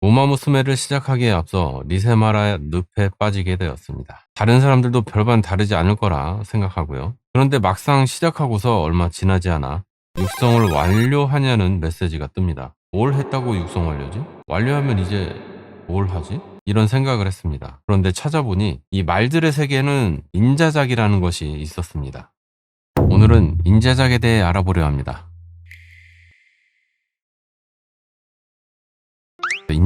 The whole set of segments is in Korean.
우마무스메를 시작하기에 앞서 리세마라 늪에 빠지게 되었습니다. 다른 사람들도 별반 다르지 않을 거라 생각하고요. 그런데 막상 시작하고서 얼마 지나지 않아 육성을 완료하냐는 메시지가 뜹니다. 뭘 했다고 육성 완료지? 완료하면 이제 뭘 하지? 이런 생각을 했습니다. 그런데 찾아보니 이 말들의 세계에는 인자작이라는 것이 있었습니다. 오늘은 인자작에 대해 알아보려 합니다.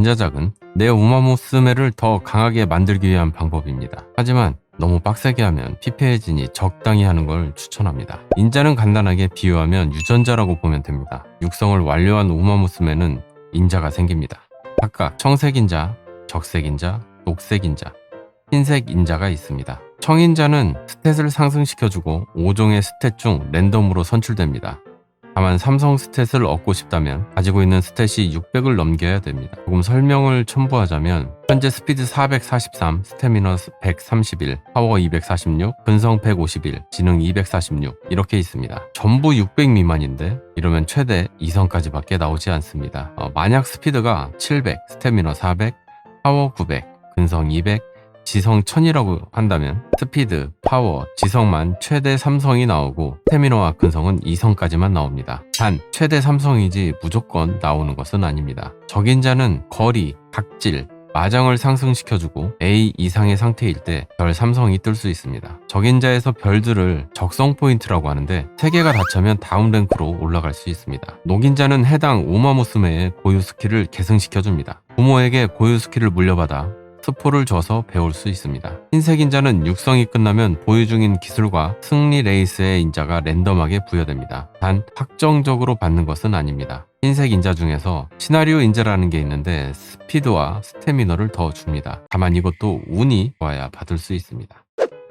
인자작은 내 우마무스메를 더 강하게 만들기 위한 방법입니다. 하지만 너무 빡세게 하면 피폐해지니 적당히 하는 걸 추천합니다. 인자는 간단하게 비유하면 유전자라고 보면 됩니다. 육성을 완료한 우마무스메는 인자가 생깁니다. 각각 청색인자, 적색인자, 녹색인자, 흰색인자가 있습니다. 청인자는 스탯을 상승시켜주고 5종의 스탯 중 랜덤으로 선출됩니다. 다만 삼성 스탯을 얻고 싶다면 가지고 있는 스탯이 600을 넘겨야 됩니다. 조금 설명을 첨부하자면 현재 스피드 443, 스태미너 131, 파워 246, 근성 151, 지능 246 이렇게 있습니다. 전부 600 미만인데 이러면 최대 2성까지밖에 나오지 않습니다. 어, 만약 스피드가 700, 스태미너 400, 파워 900, 근성 200, 지성 1000이라고 한다면 스피드, 파워, 지성만 최대 3성이 나오고 스태미너와 근성은 2성까지만 나옵니다. 단 최대 3성이지 무조건 나오는 것은 아닙니다. 적인자는 거리, 각질, 마장을 상승시켜주고 A 이상의 상태일 때별 3성이 뜰 수 있습니다. 적인자에서 별들을 적성 포인트라고 하는데 3개가 다 차면 다음 랭크로 올라갈 수 있습니다. 녹인자는 해당 우마무스메의 고유 스킬을 계승시켜줍니다. 부모에게 고유 스킬을 물려받아 스포를 줘서 배울 수 있습니다. 흰색 인자는 육성이 끝나면 보유 중인 기술과 승리 레이스의 인자가 랜덤하게 부여됩니다. 단 확정적으로 받는 것은 아닙니다. 흰색 인자 중에서 시나리오 인자라는 게 있는데 스피드와 스태미너를 더 줍니다. 다만 이것도 운이 좋아야 받을 수 있습니다.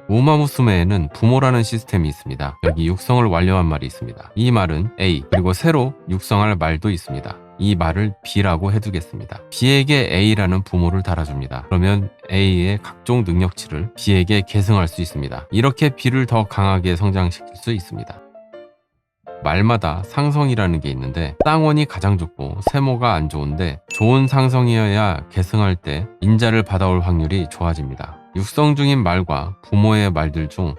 우마무스메에는 부모라는 시스템이 있습니다. 여기 육성을 완료한 말이 있습니다. 이 말은 A 그리고 새로 육성할 말도 있습니다. 이 말을 B라고 해두겠습니다. B에게 A라는 부모를 달아줍니다. 그러면 A의 각종 능력치를 B에게 계승할 수 있습니다. 이렇게 B를 더 강하게 성장시킬 수 있습니다. 말마다 상성이라는 게 있는데 쌍원이 가장 좋고 세모가 안 좋은데 좋은 상성이어야 계승할 때 인자를 받아올 확률이 좋아집니다. 육성 중인 말과 부모의 말들 중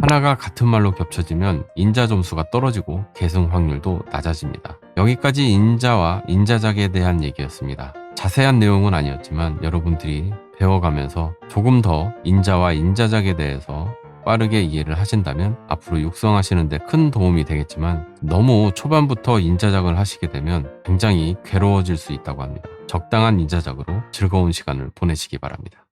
하나가 같은 말로 겹쳐지면 인자 점수가 떨어지고 계승 확률도 낮아집니다. 여기까지 인자와 인자작에 대한 얘기였습니다. 자세한 내용은 아니었지만 여러분들이 배워가면서 조금 더 인자와 인자작에 대해서 빠르게 이해를 하신다면 앞으로 육성하시는데 큰 도움이 되겠지만 너무 초반부터 인자작을 하시게 되면 굉장히 괴로워질 수 있다고 합니다. 적당한 인자작으로 즐거운 시간을 보내시기 바랍니다.